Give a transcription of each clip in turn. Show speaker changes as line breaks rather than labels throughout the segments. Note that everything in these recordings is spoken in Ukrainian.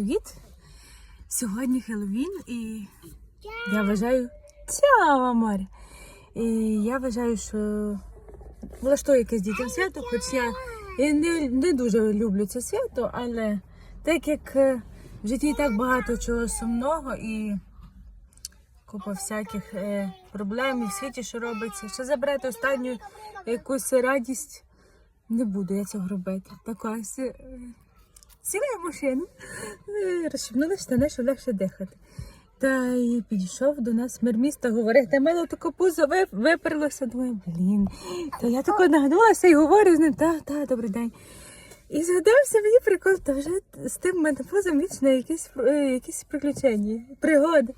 привіт! Сьогодні Хеллоуін і я вважаю Цява Маря. І я вважаю, що влаштую якесь дітям свято, хоч я і не, не дуже люблю це свято, але так як е, в житті так багато чого сумного і купа всяких е, проблем і в світі, що робиться, що забрати останню якусь радість, не буду я цього робити. Так ось. е, Сіла я е, розщепнула штани, щоб легше дихати. Та й підійшов до нас мер міста, говорить, та мене таке пузо виперлося. Думаю, блін. Та я тако нагнулася і говорю з ним, та, та, добрий день. І згадався мені прикол, та вже з тим менопозом вічно якісь, е, якісь приключення, пригоди.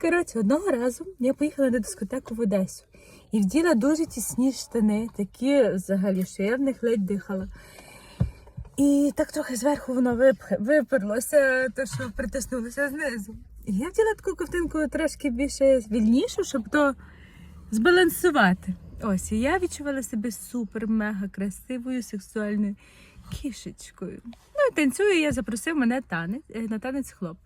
Коротше, одного разу я поїхала на дискотеку в Одесу і вділа дуже тісні штани, такі взагалі, що я в них ледь дихала. І так трохи зверху воно вип- виперлося, то що притиснулося знизу. І я вділа таку ковтинку трошки більше вільнішу, щоб то збалансувати. Ось, і я відчувала себе супер-мега красивою сексуальною кішечкою. Ну і танцюю, я запросив мене танець, е, на танець хлопець.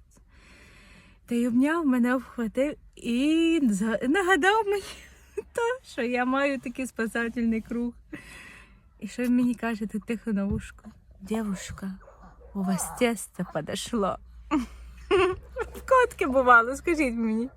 Та й обняв мене, обхватив і нагадав мені то, що я маю такий спасательний круг. І що він мені каже тут тихо на вушко? Дівушка, у вас тесто подошло. В котки бувало, скажіть мені.